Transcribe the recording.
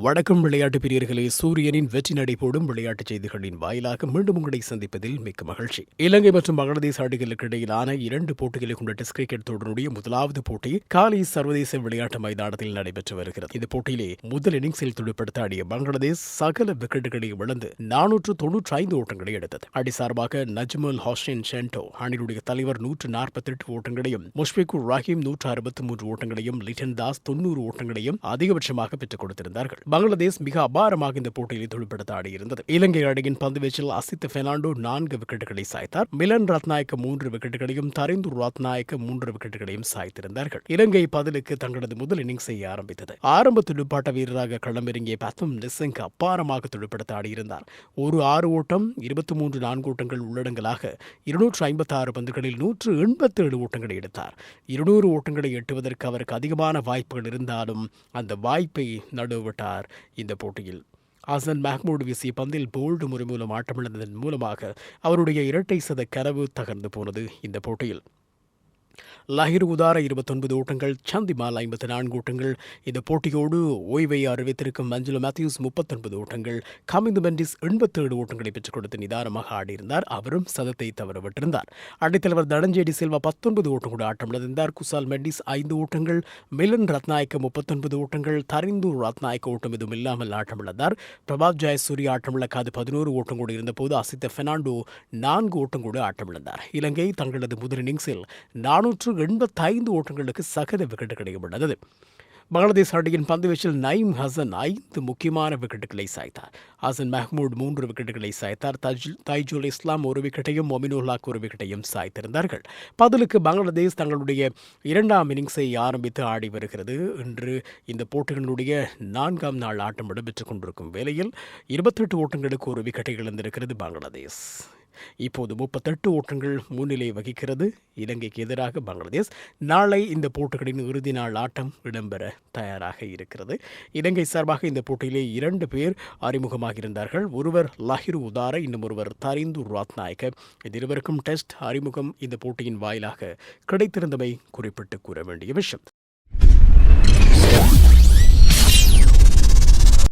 வணக்கம் விளையாட்டு பிரியர்களே. சூரியனின் வெற்றி நடை போடும் விளையாட்டுச் செய்திகளின் வாயிலாக மீண்டும் உங்களை சந்திப்பதில் மிக்க மகிழ்ச்சி. இலங்கை மற்றும் பங்களாதேஷ் அணிகளுக்கு இடையிலான இரண்டு போட்டிகளை கொண்ட டெஸ்ட் கிரிக்கெட் தொடருடைய முதலாவது போட்டி காலை சர்வதேச விளையாட்டு மைதானத்தில் நடைபெற்று வருகிறது. இந்த போட்டியிலே முதல் இன்னிங்ஸில் துடுப்படுத்த ஆடிய பங்களாதேஷ் சகல விக்கெட்டுகளை இழந்து நானூற்று தொன்னூற்றி ஐந்து ஓட்டங்களை எடுத்தது. அடி சார்பாக நஜ்முல் ஹாஸ்டின் ஷென்டோ அணியுடைய தலைவர் நூற்று நாற்பத்தி எட்டு ஓட்டங்களையும் முஷ்பிகுர் ரஹீம் நூற்று அறுபத்தி மூன்று ஓட்டங்களையும் லிட்டன் தாஸ் தொன்னூறு ஓட்டங்களையும் அதிகபட்சமாக பெற்றுக் கொடுத்திருந்தார்கள். பங்களாதேஷ் மிக அபாரமாக இந்த போட்டியில் துடுப்படுத்த ஆடியிருந்தது. இலங்கை அணியின் பந்துவீச்சில் அசித் பெர்னாண்டோ நான்கு விக்கெட்டுகளை சாய்த்தார். மிலன் ரத்நாயக்க மூன்று விக்கெட்டுகளையும் தரிந்து ரத்நாயக்க மூன்று விக்கெட்டுகளையும் சாய்த்திருந்தார்கள். இலங்கை பதிலுக்கு தங்களது முதல் இன்னிங்ஸை ஆரம்பித்தது. ஆரம்ப துடுப்பாட்ட வீரராக களமிறங்கிய பத்தும் நிசங்க் அபாரமாக துடுப்படுத்த ஆடியிருந்தார். ஒரு ஆறு ஓட்டம் இருபத்தி மூன்று நான்கு ஓட்டங்கள் உள்ளடங்கலாக இருநூற்று ஐம்பத்தி ஆறு பந்துகளில் நூற்று எண்பத்தி ஏழு ஓட்டங்களை எடுத்தார். இருநூறு ஓட்டங்களை எட்டுவதற்கு அவருக்கு அதிகமான வாய்ப்புகள் இருந்தாலும் அந்த வாய்ப்பை நடுவிட்டார். இந்த போட்டியில். ஹசன் மஹ்மூட் வீசிய பந்தில் போல்டு முறை மூலம் ஆட்டமிழந்ததன் மூலமாக அவருடைய இரட்டை சத கனவு தகர்ந்து போனது இந்த போட்டியில். லஹிர் உதார இருபத்தொன்பது ஓட்டங்கள் சந்திமால் ஐம்பத்தி நான்கு ஓட்டங்கள். இந்த போட்டியோடு ஓய்வை அறிவித்திருக்கும் மஞ்சுலா மேத்யூஸ் முப்பத்தொன்பது ஓட்டங்கள். கமிந்து மெண்டிஸ் எண்பத்தேழு ஓட்டங்களை பெற்றுக் கொடுத்து நிதானமாக ஆடியிருந்தார். அவரும் சதத்தை தவறவிட்டிருந்தார். அடைத்தலைவர் தனஞ்சேடி செல்வா பத்தொன்பது ஓட்டம் கூட ஆட்டம் இழந்திருந்தார். குசால் மெண்டிஸ் ஐந்து ஓட்டங்கள் மிலன் ரத்நாயக்க முப்பத்தொன்பது ஓட்டங்கள் தரிந்து ரத்நாயக்க ஓட்டம் எதுவும் இல்லாமல் ஆட்டம் இழந்தார். பிரபாத் ஜெயசூரிய ஆட்டமிழக்காது பதினோரு ஓட்டம் கூட இருந்தபோது அசித்த பெர்னாண்டோ நான்கு ஓட்டம் கூட ஆட்டம் இழந்தார். இலங்கை தங்களது முதல் இன்னிங்ஸில் நானூறு நானூற்று எண்பத்தைந்து ஓட்டங்களுக்கு சகத விக்கெட் கிடைக்கப்பட்டது. பங்களாதேஷ் அணியின் பந்துவீச்சில் நயீம் ஹசன் ஐந்து முக்கியமான விக்கெட்டுகளை சாய்த்தார். ஹசன் மஹ்மூட் மூன்று விக்கெட்டுகளை சாய்த்தார். தைஜுல் இஸ்லாம் ஒரு விக்கெட்டையும் ஒமினுல்லாக் ஒரு விக்கெட்டையும் சாய்த்திருந்தார்கள். பதிலுக்கு பங்களாதேஷ் தங்களுடைய இரண்டாம் இன்னிங்ஸை ஆரம்பித்து ஆடி வருகிறது. இன்று இந்த போட்டிகளுடைய நான்காம் நாள் ஆட்டம் இடம்பெற்றுக் கொண்டிருக்கும் வேளையில் இருபத்தெட்டு ஓட்டங்களுக்கு ஒரு விக்கெட்டை இழந்திருக்கிறது பங்களாதேஷ். இப்போது முப்பத்தெட்டு ஓட்டங்கள் முன்னிலை வகிக்கிறது. இலங்கைக்கு எதிராக பங்களாதேஷ் நாளை இந்த போட்டிகளின் இறுதி நாள் ஆட்டம் இடம்பெற தயாராக இருக்கிறது. இலங்கை சார்பாக இந்த போட்டியிலே இரண்டு பேர் அறிமுகமாக இருந்தார்கள் ஒருவர் லஹிரு உதார இன்னும் ஒருவர் தரிந்து ராத்நாயக்க. இது இருவருக்கும் டெஸ்ட் அறிமுகம் இந்த போட்டியின் வாயிலாக கிடைத்திருந்தமை குறிப்பிட்டு கூற வேண்டிய விஷயம்.